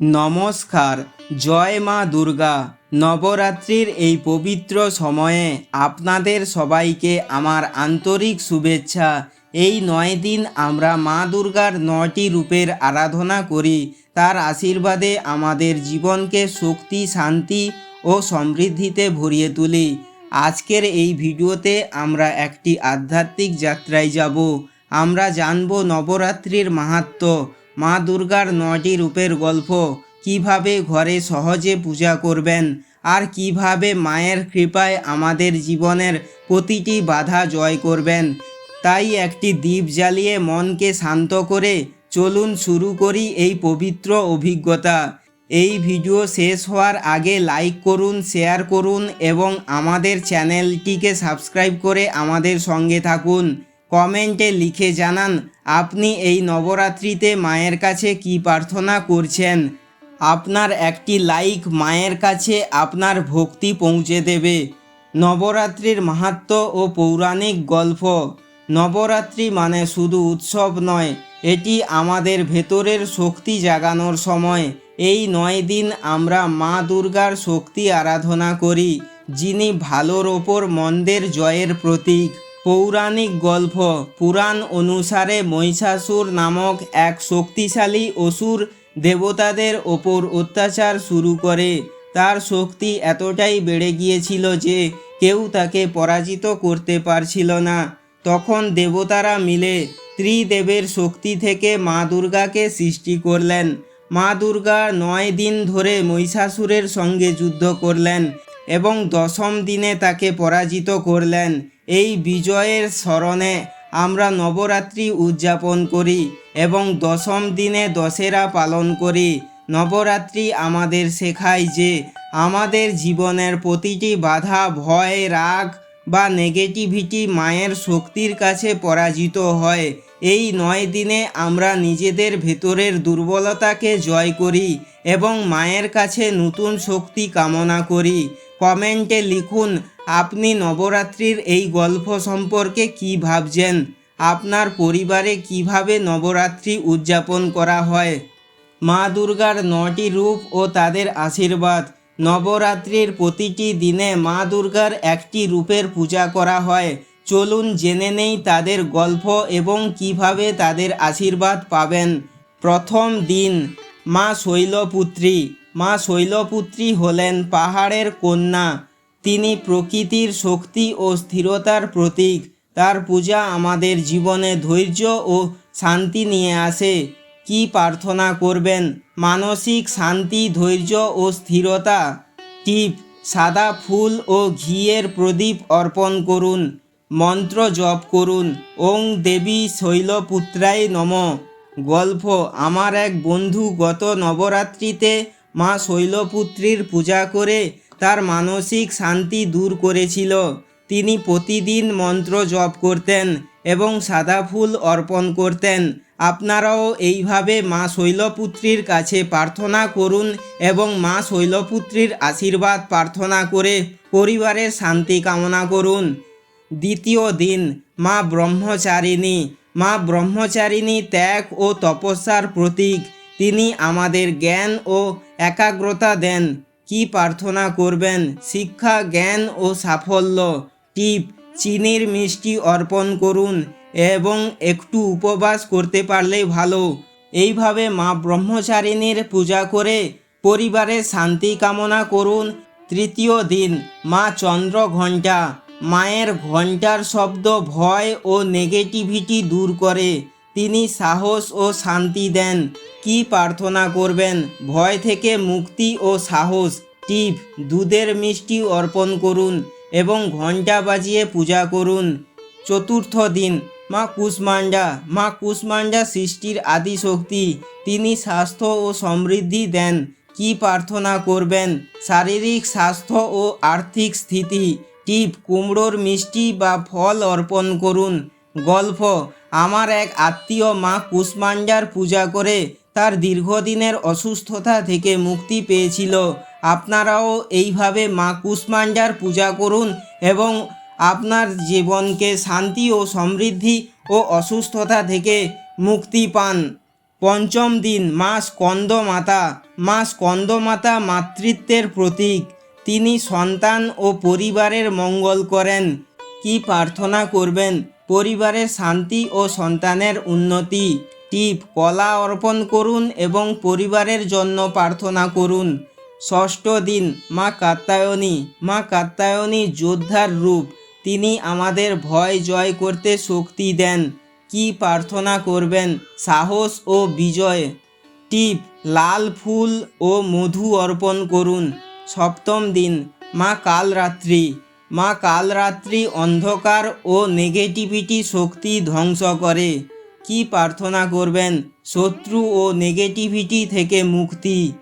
নমস্কার, জয় মা দুর্গা। নবরাত্রির এই পবিত্র সময়ে আপনাদের সবাইকে আমার আন্তরিক শুভেচ্ছা। এই নয় দিন আমরা মা দুর্গার নয়টি রূপের আরাধনা করি। তার আশীর্বাদে আমাদের জীবনকে শক্তি, শান্তি ও সমৃদ্ধিতে ভরিয়ে তুলি। আজকের এই ভিডিওতে আমরা একটি আধ্যাত্মিক যাত্রায় যাব। আমরা জানব নবরাত্রির মাহাত্ম্য মা দুর্গার নয়টি রূপের গল্প। কীভাবে ঘরে সহজে পূজা করবেন? আর কীভাবে মায়ের কৃপায় আমাদের জীবনের প্রতিটি বাধা জয় করবেন? তাই একটি দ্বীপ জ্বালিয়ে মনকে শান্ত করে চলুন শুরু করি এই পবিত্র অভিজ্ঞতা। এই ভিডিও শেষ হওয়ার আগে লাইক করুন শেয়ার করুন এবং আমাদের চ্যানেলটিকে সাবস্ক্রাইব করে আমাদের সঙ্গে থাকুন। কমেন্টে লিখে জানান, আপনি এই নবরাত্রিতে মায়ের কাছে কি প্রার্থনা করছেন? আপনার একটি লাইক মায়ের কাছে আপনার ভক্তি পৌঁছে দেবে। নবরাত্রির মাহাত্ম্য ও পৌরাণিক গল্প, নবরাত্রি মানে শুধু উৎসব নয়, এটি আমাদের ভেতরের শক্তি জাগানোর সময়। এই নয় দিন আমরা মা দুর্গার শক্তি আরাধনা করি, যিনি ভালোর ওপর মন্দের জয়ের প্রতীক। পৌরাণিক গল্প। পুরাণ অনুসারে মহিষাসুর নামক এক শক্তিশালী অসুর দেবতাদের ওপর অত্যাচার শুরু করে। তার শক্তি এতটাই বেড়ে গিয়েছিল যে কেউ তাকে পরাজিত করতে পারছিল না। তখন দেবতারা মিলে ত্রিদেবের শক্তি থেকে মা দুর্গাকে সৃষ্টি করলেন। মা দুর্গা নয় দিন ধরে মহিষাসুরের সঙ্গে যুদ্ধ করলেন। এবং দশম দিনে তাকে পরাজিত করলেন। এই বিজয়ের স্মরণে আমরা নবরাত্রি উদযাপন করি এবং দশম দিনে দশেরা পালন করি। নবরাত্রি আমাদের শেখায় যে আমাদের জীবনের প্রতিটি বাধা, ভয়, রাগ বা নেগেটিভিটি মায়ের শক্তির কাছে পরাজিত হয়। এই নয় দিনে আমরা নিজেদের ভেতরের দুর্বলতাকে জয় করি এবং মায়ের কাছে নতুন শক্তি কামনা করি। কমেন্টে লিখুন, আপনি নবরাত্রির এই গল্প সম্পর্কে কি ভাবছেন? আপনার পরিবারে কীভাবে নবরাত্রি উদযাপন করা হয়? মা দুর্গার নটি রূপ ও তাদের আশীর্বাদ। নবরাত্রির প্রতিটি দিনে মা দুর্গার একটি রূপের পূজা করা হয়। চলুন জেনে নেই তাদের গল্প এবং কীভাবে তাদের আশীর্বাদ পাবেন। প্রথম দিন, মা শৈলপুত্রী। মা শৈলপুত্রী হলেন পাহাড়ের কন্যা। তিনি প্রকৃতির শক্তি ও স্থিরতার প্রতীক। তার পূজা আমাদের জীবনে ধৈর্য ও শান্তি নিয়ে আসে। কি প্রার্থনা করবেন? মানসিক শান্তি, ধৈর্য ও স্থিরতা। টিপ, সাদা ফুল ও ঘিয়ের প্রদীপ অর্পণ করুন। মন্ত্র জপ করুন। ওং দেবী শৈলপুত্রায় নম। গল্প, আমার এক বন্ধু গত নবরাত্রিতে মা শৈলপুত্রীর পূজা করে তার মানসিক শান্তি দূর করেছিল। তিনি প্রতিদিন মন্ত্র জপ করতেন এবং সাদা ফুল অর্পণ করতেন। আপনারাও এইভাবে মা শৈলপুত্রীর কাছে প্রার্থনা করুন এবং মা শৈলপুত্রীর আশীর্বাদ প্রার্থনা করে পরিবারের শান্তি কামনা করুন। দ্বিতীয় দিন মা ব্রহ্মচারিণী। মা ব্রহ্মচারিণী ত্যাগ ও তপস্যার প্রতীক। তিনি আমাদের জ্ঞান ও একাগ্রতা দেন। কি প্রার্থনা করবেন? শিক্ষা, জ্ঞান ও সাফল্য। টিপ, চিনির মিষ্টি অর্পণ করুন এবং একটু উপবাস করতে পারলেই ভালো। এইভাবে মা ব্রহ্মচারিণীর পূজা করে পরিবারের শান্তি কামনা করুন। তৃতীয় দিন, মা চন্দ্র ঘণ্টা। মায়ের ঘণ্টার শব্দ ভয় ও নেগেটিভিটি দূর করে। তিনি সাহস ও শান্তি দেন। কি প্রার্থনা করবেন? ভয় থেকে মুক্তি ও সাহস। টিপ, দুধের মিষ্টি অর্পণ করুন এবং ঘণ্টা বাজিয়ে পূজা করুন। চতুর্থ দিন, মা কুষ্মান্ডা মা কুষ্মান্ডা সৃষ্টির আদি শক্তি তিনি স্বাস্থ্য ও সমৃদ্ধি দেন। কি প্রার্থনা করবেন? শারীরিক স্বাস্থ্য ও আর্থিক স্থিতি। টিপ, কুমড়োর মিষ্টি বা ফল অর্পণ করুন। গল্প আমার এক আত্মীয় মা কুষ্মান্ডার পূজা করে তার দীর্ঘদিনের অসুস্থতা থেকে মুক্তি পেয়েছিল। আপনারাও এইভাবে মা কুষ্মান্ডার পূজা করুন এবং আপনার জীবনকে শান্তি ও সমৃদ্ধি ও অসুস্থতা থেকে মুক্তি পান। পঞ্চম দিন, মা স্কন্দ মাতা মা স্কন্দ মাতা মাতৃত্বের প্রতীক। তিনি সন্তান ও পরিবারের মঙ্গল করেন। কি প্রার্থনা করবেন? পরিবারের শান্তি ও সন্তানের উন্নতি। টিপ, কলা অর্পণ করুন এবং পরিবারের জন্য প্রার্থনা করুন। ষষ্ঠ দিন, মা কাত্যায়নী। মা কাত্যায়নী যোদ্ধার রূপ। তিনি আমাদের ভয় জয় করতে শক্তি দেন। কি প্রার্থনা করবেন? সাহস ও বিজয়। টিপ, লাল ফুল ও মধু অর্পণ করুন। সপ্তম দিন, মা কালরাত্রি। মা কালরাত্রি অন্ধকার ও নেগেটিভিটি শক্তি ধ্বংস করে। কি প্রার্থনা করবেন? শত্রু ও নেগেটিভিটি থেকে মুক্তি।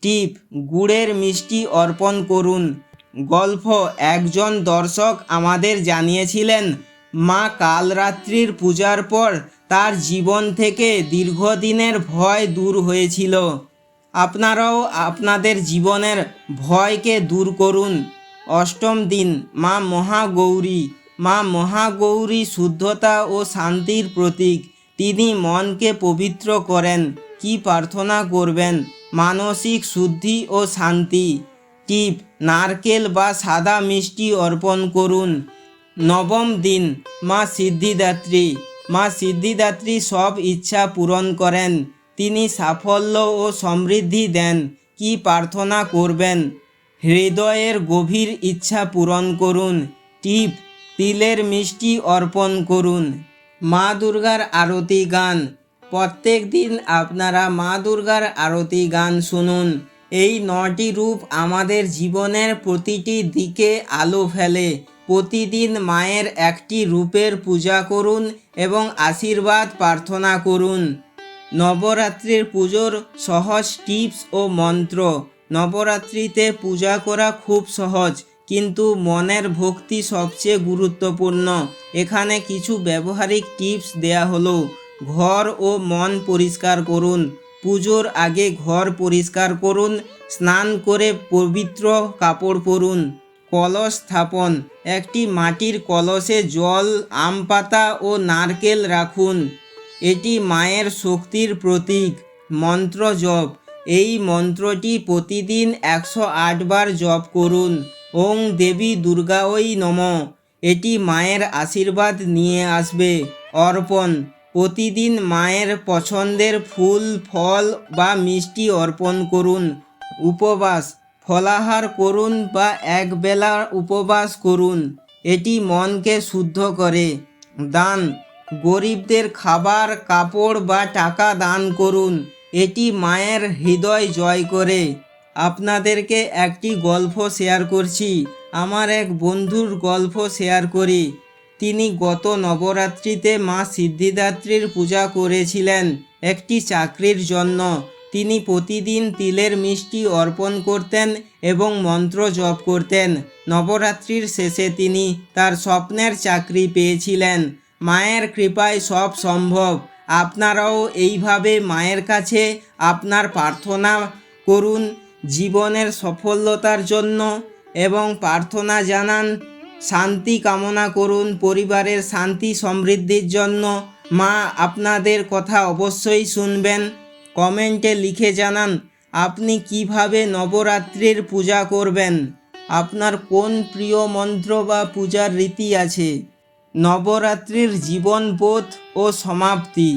টিপ, গুড়ের মিষ্টি অর্পণ করুন। গল্প, একজন দর্শক আমাদের জানিয়েছিলেন, মা কালরাত্রির পূজার পর তার জীবন থেকে দীর্ঘদিনের ভয় দূর হয়েছিল। আপনারাও আপনাদের জীবনের ভয়কে দূর করুন। অষ্টম দিন। মা মহাগৌরী। মা মহাগৌরী শুদ্ধতা ও শান্তির প্রতীক। তিনি মনকে পবিত্র করেন। কি প্রার্থনা করবেন? মানসিক শুদ্ধি ও শান্তি। টিপ, নারকেল বা সাদা মিষ্টি অর্পণ করুন। নবম দিন। মা সিদ্ধিদাত্রী। মা সিদ্ধিদাত্রী সব ইচ্ছা পূরণ করেন। তিনি সাফল্য ও সমৃদ্ধি দেন। কি প্রার্থনা করবেন? হৃদয়ের গভীর ইচ্ছা পূরণ করুন। টিপ, তিলের মিষ্টি অর্পণ করুন। মা দুর্গার আরতি গান। প্রত্যেক দিন আপনারা মা দুর্গার আরতি গান শুনুন। এই নটি রূপ আমাদের জীবনের প্রতিটি দিকে আলো ফেলে। প্রতিদিন মায়ের একটি রূপের পূজা করুন এবং আশীর্বাদ প্রার্থনা করুন। নবরাত্রির পুজোর সহজ টিপস ও মন্ত্র। নবরাত্রিতে পূজা করা খুব সহজ, কিন্তু মনের ভক্তি সবচেয়ে গুরুত্বপূর্ণ। এখানে কিছু ব্যবহারিক টিপস দেয়া হলো। ঘর ও মন পরিষ্কার করুন, পুজোর আগে ঘর পরিষ্কার করুন, স্নান করে পবিত্র কাপড় পরুন। কলস স্থাপন, একটি মাটির কলসে জল, আম পাতা ও নারকেল রাখুন। এটি মায়ের শক্তির প্রতীক, মন্ত্র জপ। এই মন্ত্রটি প্রতিদিন একশো আট বার জপ করুন। ওং দেবী দুর্গা ওই নম। এটি মায়ের আশীর্বাদ নিয়ে আসবে। অর্পণ। প্রতিদিন মায়ের পছন্দের ফুল, ফল বা মিষ্টি অর্পণ করুন। উপবাস। ফলাহার করুন বা একবেলা উপবাস করুন। এটি মনকে শুদ্ধ করে। দান। গরিবদের খাবার, কাপড় বা টাকা দান করুন। এটি মায়ের হৃদয় জয় করে। আপনাদেরকে একটি গল্প শেয়ার করছি। আমার এক বন্ধুর গল্প শেয়ার করি। তিনি গত নবরাত্রিতে মা সিদ্ধিদাত্রীর পূজা করেছিলেন একটি চাকরির জন্য। তিনি প্রতিদিন তিলের মিষ্টি অর্পণ করতেন এবং মন্ত্র জপ করতেন। নবরাত্রির শেষে তিনি তার স্বপ্নের চাকরি পেয়েছিলেন। মায়ের কৃপায় সব সম্ভব। আপনারাও এইভাবে মায়ের কাছে আপনার প্রার্থনা করুন জীবনের সফলতার জন্য এবং প্রার্থনা জানান, শান্তি কামনা করুন, পরিবারের শান্তি সমৃদ্ধির জন্য। মা, আপনাদের কথা অবশ্যই শুনবেন। কমেন্টে লিখে জানান, আপনি কীভাবে নবরাত্রির পূজা করবেন? আপনার কোন প্রিয় মন্ত্র বা পূজার রীতি আছে? নবরাত্রির জীবনবোধ ও সমাপ্তি।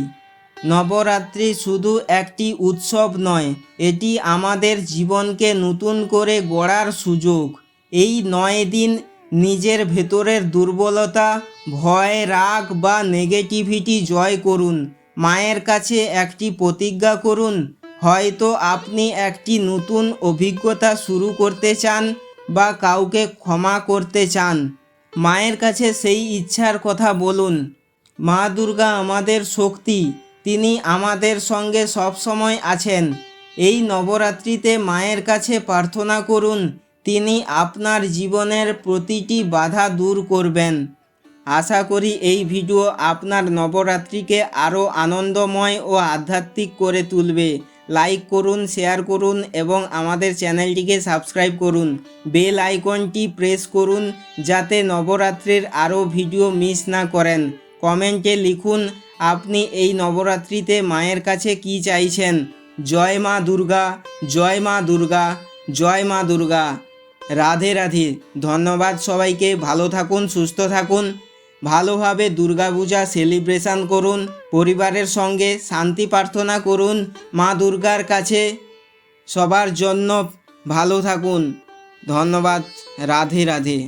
নবরাত্রি শুধু একটি উৎসব নয়, এটি আমাদের জীবনকে নতুন করে গড়ার সুযোগ। এই নয় দিন নিজের ভেতরের দুর্বলতা, ভয়, রাগ বা নেগেটিভিটি জয় করুন, মায়ের কাছে একটি প্রতিজ্ঞা করুন, হয়তো আপনি একটি নতুন অভিজ্ঞতা শুরু করতে চান বা কাউকে ক্ষমা করতে চান। মায়ের কাছে সেই ইচ্ছার কথা বলুন। মা দুর্গা আমাদের শক্তি, তিনি আমাদের সঙ্গে সবসময় আছেন। এই নবরাত্রিতে মায়ের কাছে প্রার্থনা করুন, তিনি আপনার জীবনের প্রতিটি বাধা দূর করবেন। আশা করি এই ভিডিও আপনার নবরাত্রিকে আরও আনন্দময় ও আধ্যাত্মিক করে তুলবে। লাইক করুন শেয়ার করুন এবং আমাদের চ্যানেলটিকে সাবস্ক্রাইব করুন। বেল আইকনটি প্রেস করুন যাতে নবরাত্রির আরও ভিডিও মিস না করেন। কমেন্টে লিখুন, আপনি এই নবরাত্রিতে মায়ের কাছে কি চাইছেন? জয় মা দুর্গা, জয় মা দুর্গা, জয় মা দুর্গা। রাধে রাধে। ধন্যবাদ সবাইকে। ভালো থাকুন, সুস্থ থাকুন। ভালোভাবে দুর্গাপূজা সেলিব্রেশন করুন, পরিবারের সঙ্গে শান্তি প্রার্থনা করুন, মা দুর্গার কাছে সবার জন্য ভালো থাকুন। ধন্যবাদ, রাধে রাধে।